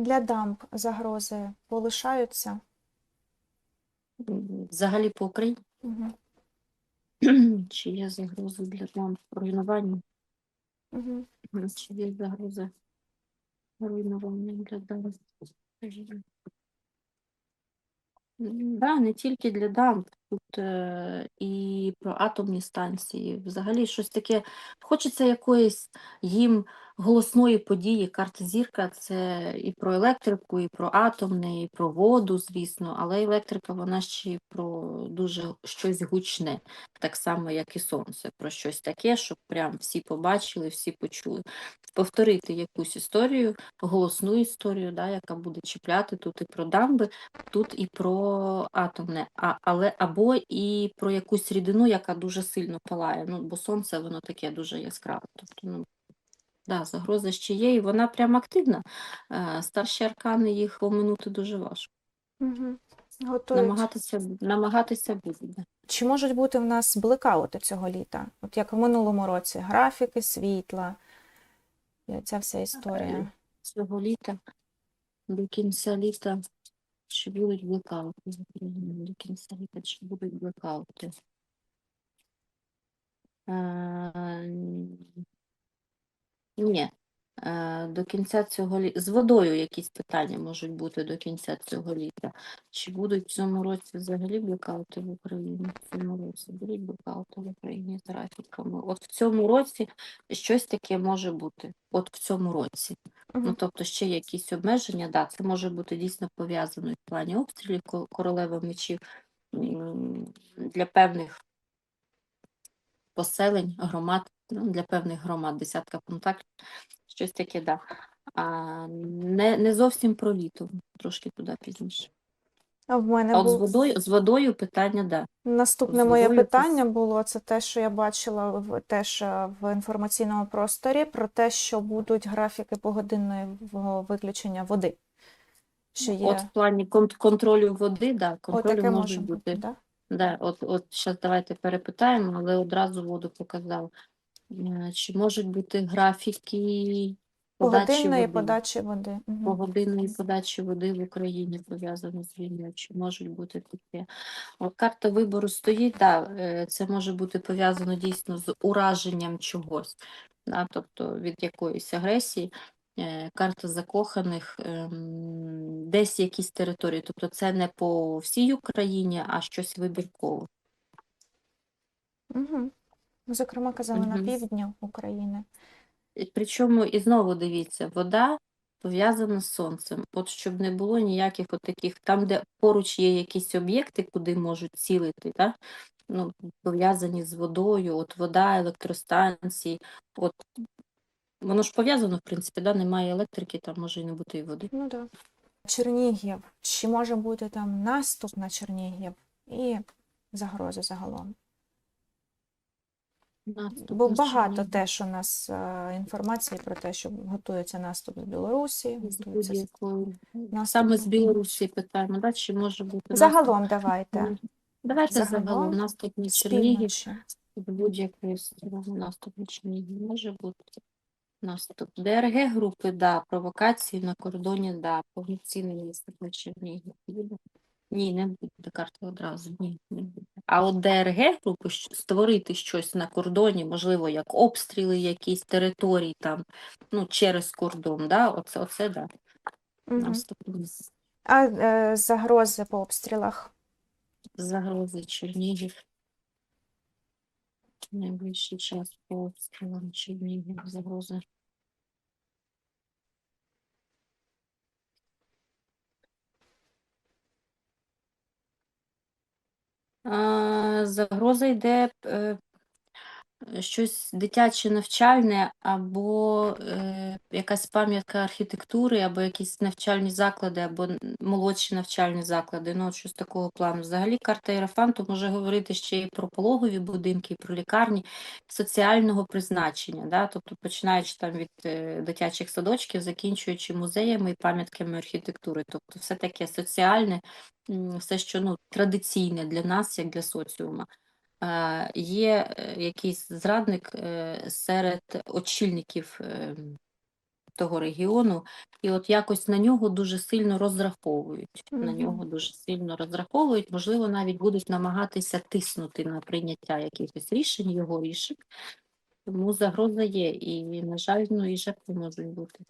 Для дамб загрози полишаються. Взагалі по Україні Угу. чи є загрози для нам руйнування? Угу. Чи є загрози руйнування для дам? Да, не тільки для дамб, тут е, і про атомні станції. Взагалі щось таке. Хочеться якоїсь їм голосної події. Карта зірка це і про електрику, і про атомне, і про воду, звісно, але електрика вона ще й про дуже щось гучне, так само, як і сонце, про щось таке, щоб прям всі побачили, всі почули. Повторити якусь історію, голосну історію, да, яка буде чіпляти тут і про дамби, тут і про атомне, а, але або і про якусь рідину, яка дуже сильно палає. Ну, бо сонце воно таке дуже яскраве. Тобто, ну, да, загроза ще є, і вона прям активна. Е, старші аркани їх оминути дуже важко. Угу. Готують. Намагатися, намагатися буде. Чи можуть бути в нас блекаути цього літа? От як в минулому році, графіки світла, і ця вся історія. Цього літа, до кінця літа, чи будуть блекаути До кінця літа, чи будуть блекаути? Е, Ні. Е, До кінця цього літа. З водою якісь питання можуть бути до кінця цього літа. Чи будуть в цьому році взагалі блекаути в Україні? В цьому році будуть блекаути в Україні з графіками. От в цьому році щось таке може бути. От в цьому році. Ну, Угу. тобто ще якісь обмеження, да, це може бути дійсно пов'язано в плані обстрілів ко- королева мечів для певних поселень, громад, ну, для певних громад, десятка контактів, щось таке, да. А, не, не зовсім про літо, трошки туди пізніше. А в мене от з водою, з водою питання, да. наступне з моє водою питання було це те, що я бачила в теж е, в інформаційному просторі про те, що будуть графіки погодинного виключення води. Що є От в плані контролю води, да, контролю може бути, бути. да? Да, от, от зараз давайте перепитаємо, але одразу воду показав. Чи можуть бути графіки подачі води? подачі води. Угу. Погодинної подачі води в Україні пов'язано з війною? Чи можуть бути таке? От карта вибору стоїть, да, е, це може бути пов'язано дійсно з ураженням чогось, да, тобто від якоїсь агресії. Е, Карта закоханих, ем, десь якісь території, тобто це не по всій Україні, а щось вибіркове. Угу. Зокрема, казали на Мгм. півдні України. І Причому і знову дивіться, вода пов'язана з сонцем. От щоб не було ніяких от таких, там, де поруч є якісь об'єкти, куди можуть цілити, да? ну, пов'язані з водою, от вода, електростанції, от воно ж пов'язано, в принципі, да? немає електрики, там може і не бути і води. Ну да. Чернігів. Чи може бути там наступ на Чернігів і загрози загалом? Наступ Бо багато теж у нас е, інформації про те, що готується наступ з Білорусі, готується з- наступ Саме з Білорусі питаємо, да? чи може бути наступ? Загалом давайте. Мгм. Давайте Загалом загалом наступ на з Чернігів. півночі. з будь-якої сторони наступ на Чернігів може бути наступ. ДРГ групи, да, провокації на кордоні, да, повноцінний наступ на Чернігів. Буде? Ні, не буде карти одразу. Ні, не буде. А от ДРГ групи створити щось на кордоні, можливо, як обстріли якісь територій там, ну, через кордон, да, оце, оце да, наступ. А е, загрози по обстрілах? Загрози Чернігів. Найближчий час по обстрілам Чернігів загрози. Загроза йде е, щось дитяче навчальне, або е, якась пам'ятка архітектури, або якісь навчальні заклади, або молодші навчальні заклади. Ну, щось такого плану. Взагалі, карта Єрофанту може говорити ще і про пологові будинки, і про лікарні соціального призначення, да? тобто починаючи там від е, дитячих садочків, закінчуючи музеями і пам'ятками архітектури. Тобто все таке соціальне, все, що ну, традиційне для нас, як для соціума. Є е, якийсь зрадник е, серед очільників е, того регіону, і от якось на нього дуже сильно розраховують. На нього дуже сильно розраховують, можливо, навіть будуть намагатися тиснути на прийняття якихось рішень, його рішень. Тому загроза є, і, на жаль, ну і жертви можуть бути.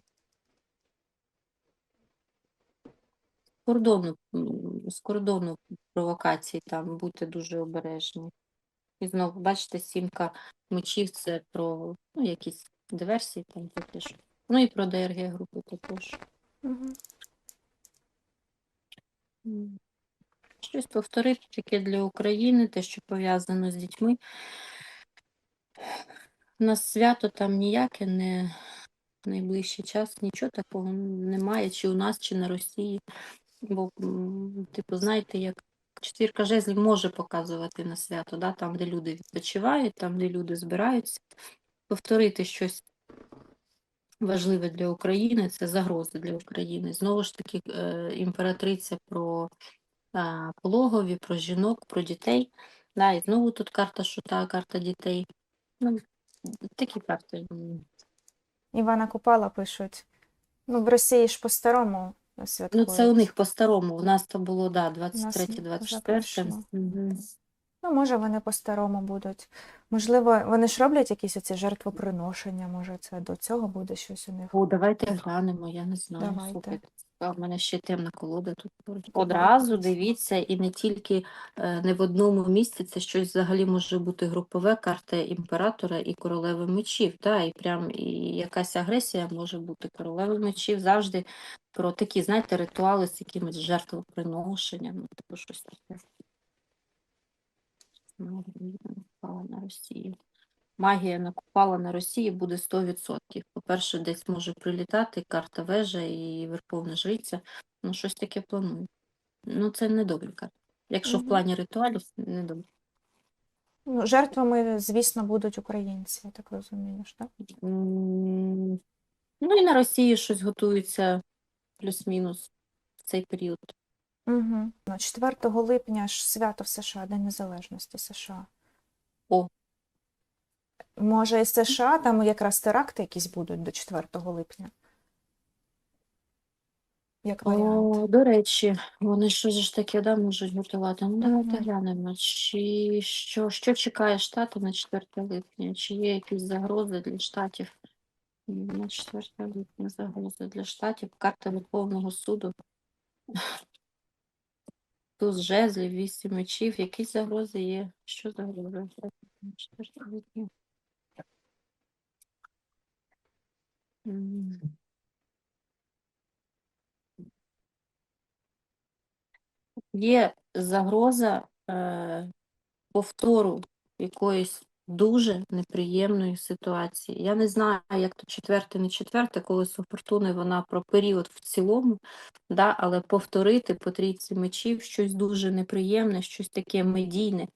З кордону, з кордону провокацій там будьте дуже обережні. І знову, бачите, сімка мечів це про ну, якісь диверсії там таке. Ну і про ДРГ групи також. М. Щось повторити таке для України, те, що пов'язано з дітьми. У нас свято там ніяке, не в найближчий час нічого такого немає, чи у нас, чи на Росії. Бо, типу, знаєте, як четвірка жезлів може показувати на свято, да? там, де люди відпочивають, там, де люди збираються. Повторити щось важливе для України, це загроза для України. Знову ж таки, е, імператриця про пологові, про жінок, про дітей. Да, і знову тут карта шута, карта дітей. Ну, такі карти. Івана Купала пишуть. Ну, в Росії ж по-старому Ну, це у них по-старому. У нас то було, да, 23-24. пройшло. Ну, може, вони по-старому будуть. Можливо, вони ж роблять якісь оці жертвоприношення, може, це до цього буде щось у них. О, давайте глянемо, я не знаю. Давайте. Слухайте, а в мене ще темна колода тут. Одразу дивіться, і не тільки е, не в одному місці, це щось взагалі може бути групове, карта імператора і королеви мечів. Да, і прям і якась агресія може бути. Королева мечів завжди про такі, знаєте, ритуали з якимись жертвоприношенням, ну, типу щось таке. На Росії. Магія накупала на Росії буде 100%. По-перше, десь може прилітати карта вежа і Верховна Жриця. Ну, щось таке планує. Ну, це не добрі карти. Якщо в плані ритуалів, не добре. Ну, жертвами, звісно, будуть українці, я так розумію, ж, так? М, Ну і на Росії щось готується плюс-мінус в цей період. Угу. 4 липня ж свято в США, День Незалежності США. Може, і США там якраз теракти якісь будуть до 4 липня. Як варіант. О, до речі, вони щось ж таке да, можуть готувати. Ну, давайте Мгм. глянемо, чи що, що чекає штати на 4 липня? Чи є якісь загрози для штатів? М, На 4 липня загрози для штатів. Карта Верховного суду. Туз жезлів, вісім мечів. Якісь загрози є? Що загрози? на 4 липня? М. Є загроза е, повтору якоїсь дуже неприємної ситуації. Я не знаю, як то четверте, не четверте, колесо фортуни, вона про період в цілому, да, але повторити по трійці мечів щось дуже неприємне, щось таке медійне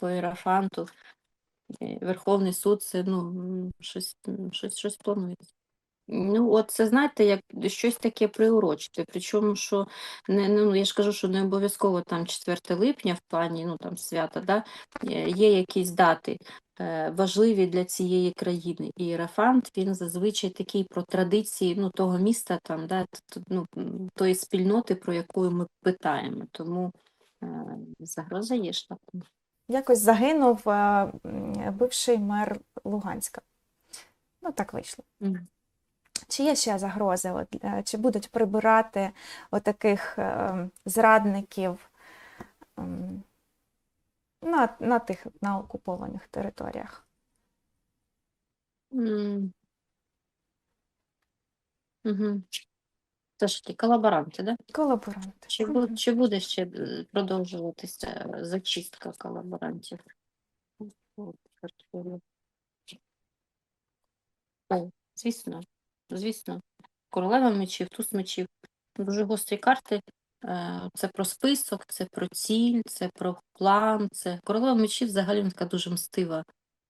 по іерафанту. Е, Верховний суд це ну, щось, щось, щось планується. Ну, от це знаєте, як щось таке приурочити. Причому, що не ну я ж кажу, що не обов'язково там 4 липня в плані ну там свята, да е, є якісь дати е, важливі для цієї країни. І Іерафант, він зазвичай такий про традиції ну того міста, там да ну тої спільноти, про яку ми питаємо. Тому е, загроза є штатом. Якось загинув е, бивший мер Луганська. Ну, так вийшло. Мгм. Чи є ще загрози? От, е, чи будуть прибирати отаких е, зрадників ем, на, на тих на окупованих територіях? М. Мгм. Це ж ті колаборанти, да? Колаборанти. Чи, бу- чи буде ще е, продовжуватися зачистка колаборантів? О, звісно, звісно. Королева мечів, туз мечів. Дуже гострі карти. Е, Це про список, це про ціль, це про план. Це королева мечів взагалі така дуже мстива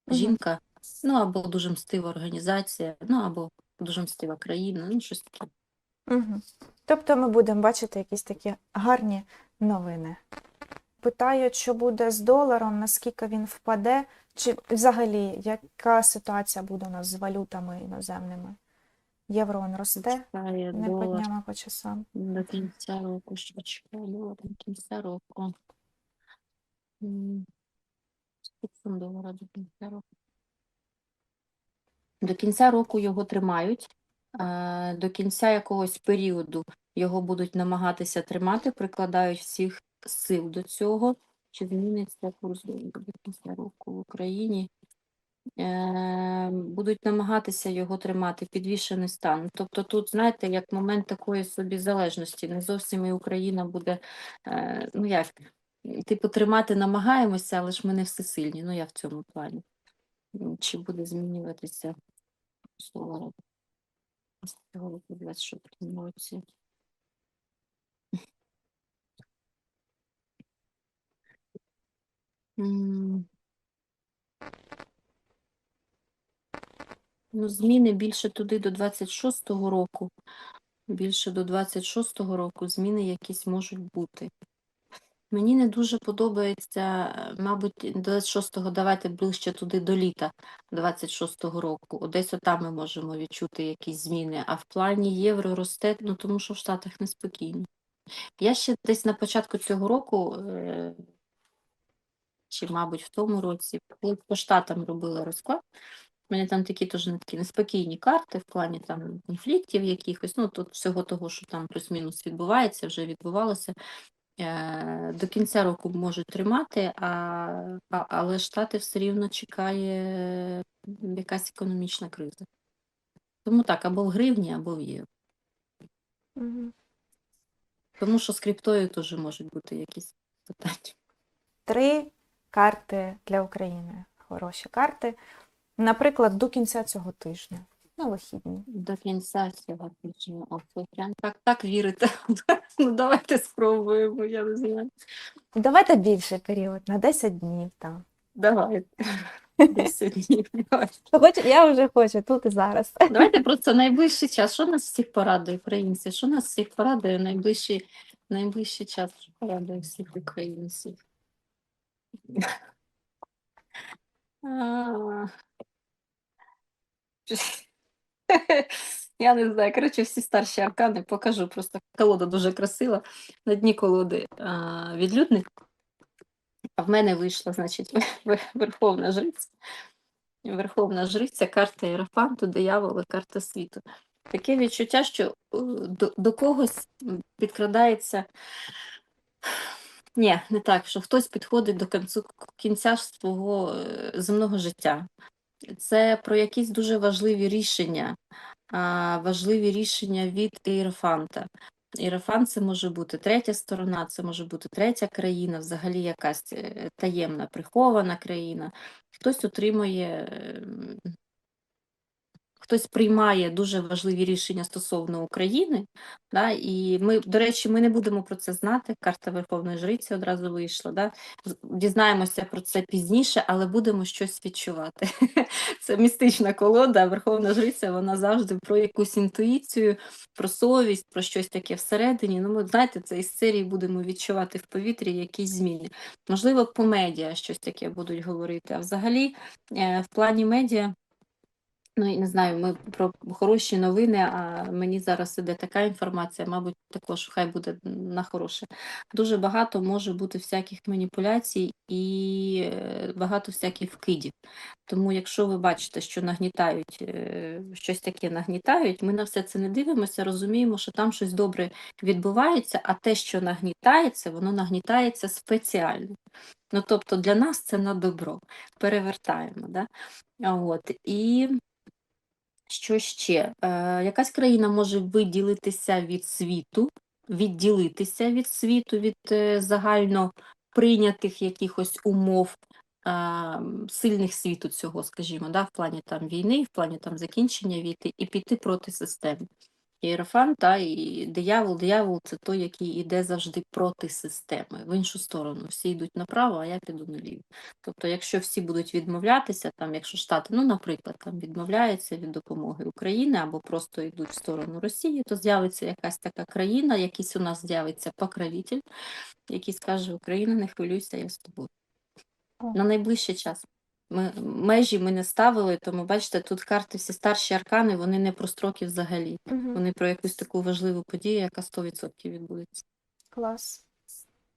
жінка, ну або дуже мстива організація, ну або дуже мстива країна, ну щось таке. Угу. Тобто ми будемо бачити якісь такі гарні новини. Питають, що буде з доларом, наскільки він впаде, чи взагалі яка ситуація буде у нас з валютами іноземними? Євро росте Чекає не по долар дням, а по часам. до кінця року. Що чекає долар до кінця року? М, там долара до кінця року? До кінця року його тримають. е, До кінця якогось періоду його будуть намагатися тримати, прикладають всіх сил до цього. Чи зміниться курс долара до кінця року в Україні? Е, Будуть намагатися його тримати, підвішений стан. Тобто тут, знаєте, як момент такої собі залежності. Не зовсім і Україна буде, е, ну як, типу, тримати намагаємося, але ж ми не всесильні. Ну, я в цьому плані. Чи буде змінюватися слово з цього 26 році? М. Ну, зміни більше туди до 26-го року. Більше до 26-го року зміни якісь можуть бути. Мені не дуже подобається, мабуть, до 26-го давайте ближче туди до літа 26-го року. О, Десь отам ми можемо відчути якісь зміни. А в плані євро росте, ну тому що в Штатах неспокійно. Я ще десь на початку цього року, е, чи, мабуть, в тому році, по Штатам робила розклад, у мене там такі теж такі неспокійні карти в плані там конфліктів якихось, ну тут всього того, що там плюс-мінус відбувається, вже відбувалося. Е, До кінця року можуть тримати, а, а, але Штати все рівно чекає якась економічна криза. Тому так, або в гривні, або в євро. Мгм. Тому що з криптою теж можуть бути якісь питання. Три карти для України. Хороші карти. Наприклад, до кінця цього тижня. На вихідні. До кінця цього тижня. Так, так вірите. Ну давайте спробуємо, я не знаю. Давайте більший період, на 10 днів там. Давайте. 10 днів. Хоч, я вже хочу тут і зараз. Давайте просто найближчий час. Що нас всіх порадує, українці? Що нас всіх порадує найближчий, найближчий час? Що порадує всіх українців? Я не знаю. Коротше, всі старші аркани покажу. Просто колода дуже красива. На дні колоди а, відлюдник. А в мене вийшла, значить, Верховна Жриця. Верховна Жриця, карта Єрофанту, диявола, карта світу. Таке відчуття, що е, до, до когось підкрадається. Ні, не так, що хтось підходить до кінця свого е, земного життя. Це про якісь дуже важливі рішення, важливі рішення від Іерофанта. Іерофант це може бути третя сторона, це може бути третя країна, взагалі якась е, таємна, прихована країна. Хтось отримує, ем, хтось приймає дуже важливі рішення стосовно України. Да, і ми, до речі, ми не будемо про це знати. Карта Верховної Жриці одразу вийшла. Да? Дізнаємося про це пізніше, але будемо щось відчувати. Це містична колода, Верховна Жриця, вона завжди про якусь інтуїцію, про совість, про щось таке всередині. Ну, ми, знаєте, це із серії будемо відчувати в повітрі якісь зміни. Можливо, по медіа щось таке будуть говорити. А взагалі, е, в плані медіа. Ну, і не знаю, ми про хороші новини, а мені зараз іде така інформація, мабуть, також хай буде на хороше. Дуже багато може бути всяких маніпуляцій і е, багато всяких вкидів. Тому, якщо ви бачите, що нагнітають, е, щось таке нагнітають, ми на все це не дивимося, розуміємо, що там щось добре відбувається, а те, що нагнітається, воно нагнітається спеціально. Ну, тобто для нас це на добро. Перевертаємо. Да? От. І що ще? Е, якась країна може виділитися від світу, відділитися від світу, від е, загально прийнятих якихось умов е, сильних світу цього, скажімо, да, в плані там війни, в плані там закінчення війни, і піти проти системи. Іерофант, та, і диявол, диявол це той, який іде завжди проти системи, в іншу сторону. Всі йдуть направо, а я піду наліво. Тобто, якщо всі будуть відмовлятися, там, якщо Штати, ну, наприклад, там відмовляються від допомоги України або просто йдуть в сторону Росії, то з'явиться якась така країна, якийсь у нас з'явиться покровитель, який скаже: Україна, не хвилюйся, я з тобою. На найближчий час. Ми, межі ми не ставили, тому бачите, тут карти всі старші аркани, вони не про строки взагалі. Угу. Вони про якусь таку важливу подію, яка 100% відбудеться. Клас.